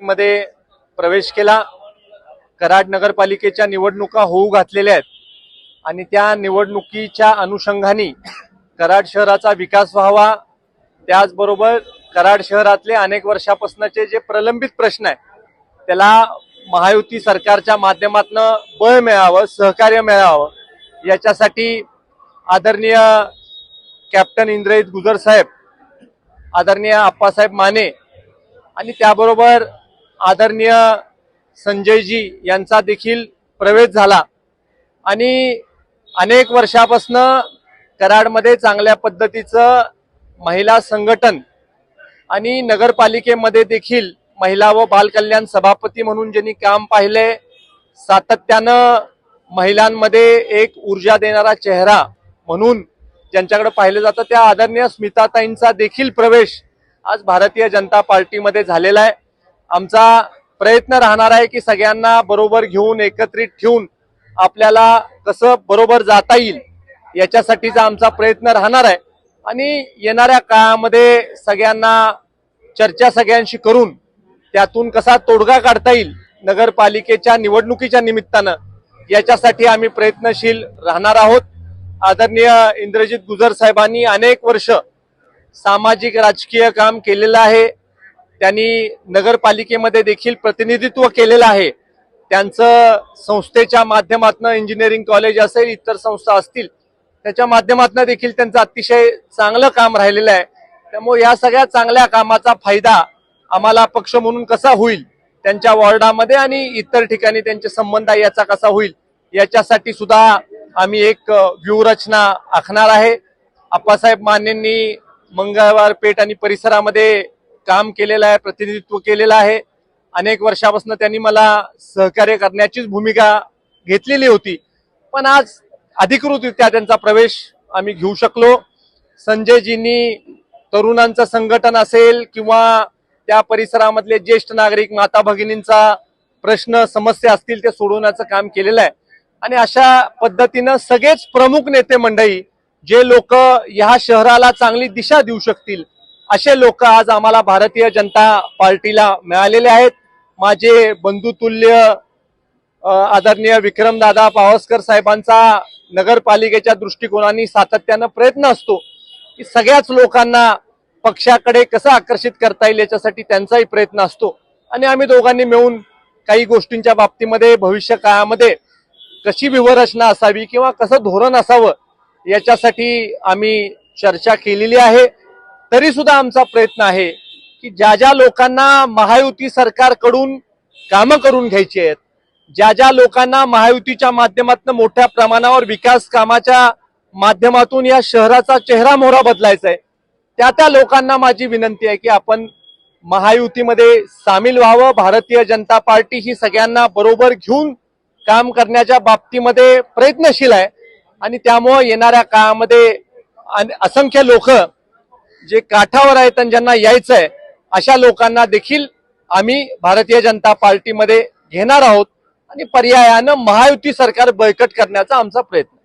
मध्ये प्रवेश केला. कराड नगरपालिकेच्या निवडणुका होऊ घातलेल्या आहेत. आणि त्या निवडणुकीच्या अनुषंगाने कराड शहराचा विकास व्हावा. त्याचबरोबर कराड शहरातले अनेक वर्षापासूनचे जे प्रलंबित प्रश्न आहेत त्याला महायुती सरकारच्या माध्यमातून बळ मिळावं सहकार्य मिळावं याच्यासाठी आदरणीय कॅप्टन इंद्रजित गुजर साहेब आदरणीय आप्पासाहेब माने आणि त्याबरोबर आदरणीय संजयजी यांचा देखील प्रवेश झाला. आणि अनेक वर्षापासनं कराडमध्ये चांगल्या पद्धतीचं महिला संघटन आणि नगरपालिकेमध्ये देखील महिला व बालकल्याण सभापती म्हणून ज्यांनी काम पाहिले सातत्यानं महिलांमध्ये एक ऊर्जा देणारा चेहरा म्हणून ज्यांच्याकडे पाहिलं जातं त्या आदरणीय स्मिताताईंचा देखील प्रवेश आज भारतीय जनता पार्टीमध्ये झालेला आहे. आमचा प्रयत्न राहणार आहे की सगळ्यांना बरोबर घेऊन एकत्रित ठेवून आपल्याला कसं बरोबर जाता येईल याच्यासाठीचा आमचा प्रयत्न राहणार आहे. आणि येणाऱ्या काळामध्ये सगळ्यांना चर्चा सगळ्यांशी करून त्यातून कसा तोडगा काढता येईल नगरपालिकेच्या निवडणुकीच्या निमित्तानं याच्यासाठी आम्ही प्रयत्नशील राहणार आहोत. आदरणीय इंद्रजित गुजर साहेबांनी अनेक वर्ष सामाजिक राजकीय काम केलेलं आहे. त्यांनी नगरपालिकेमध्ये देखील प्रतिनिधित्व केलेलं आहे. त्यांचं संस्थेच्या माध्यमातून इंजिनिअरिंग कॉलेज असेल इतर संस्था असतील त्याच्या माध्यमातून देखील त्यांचं अतिशय चांगलं काम राहिलेलं आहे. त्यामुळे या सगळ्या चांगल्या कामाचा फायदा आम्हाला पक्ष म्हणून कसा होईल त्यांच्या वॉर्डामध्ये आणि इतर ठिकाणी त्यांचे संबंध आहे याचा कसा होईल याच्यासाठी सुद्धा आम्ही एक व्यूहरचना आखणार आहे. आप्पासाहेब मानेंनी मंगळवार पेठ आणि परिसरामध्ये काम केलेलं आहे प्रतिनिधित्व केलेलं आहे. अनेक वर्षापासून त्यांनी मला सहकार्य करण्याचीच भूमिका घेतलेली होती. पण आज अधिकृतरित्या त्यांचा प्रवेश आम्ही घेऊ शकलो. संजयजींनी तरुणांचं संघटन असेल किंवा त्या परिसरामधले ज्येष्ठ नागरिक माता भगिनींचा प्रश्न समस्या असतील ते सोडवण्याचं काम केलेलं आहे. आणि अशा पद्धतीनं सगळेच प्रमुख नेते मंडळी जे लोक ह्या शहराला चांगली दिशा देऊ शकतील असे लोक आज आम्हाला भारतीय जनता पार्टीला मिळालेले आहेत. माझे बंधुतुल्य आदरणीय विक्रमदादा पावसकर साहेबांचा नगरपालिकेच्या दृष्टिकोनाने सातत्यानं प्रयत्न असतो की सगळ्याच लोकांना पक्षाकडे कसं आकर्षित करता येईल याच्यासाठी त्यांचाही प्रयत्न असतो. आणि आम्ही दोघांनी मिळून काही गोष्टींच्या बाबतीमध्ये भविष्य काळामध्ये कशी व्यूहरचना असावी किंवा कसं धोरण असावं याच्यासाठी आम्ही चर्चा केलेली आहे. तरी सुद्धा आमचा प्रयत्न आहे की ज्या ज्या लोकांना महायुती सरकारकडून कामं करून घ्यायची आहेत ज्या ज्या लोकांना महायुतीच्या माध्यमातून मोठ्या प्रमाणावर विकास कामाच्या माध्यमातून या शहराचा चेहरा मोहरा बदलायचा आहे त्या त्या लोकांना माझी विनंती आहे की आपण महायुतीमध्ये सामील व्हावं भारतीय जनता पार्टी ही सगळ्यांना बरोबर घेऊन काम करण्याच्या बाबतीमध्ये प्रयत्नशील आहे आणि त्यामुळं येणाऱ्या काळामध्ये असंख्य लोक जे काठावर आहेत आणि ज्यांना यायचं आहे अशा लोकांना देखील आम्ही भारतीय जनता पार्टीमध्ये घेणार आहोत आणि पर्यायानं महायुती सरकार बळकट करण्याचा आमचा प्रयत्न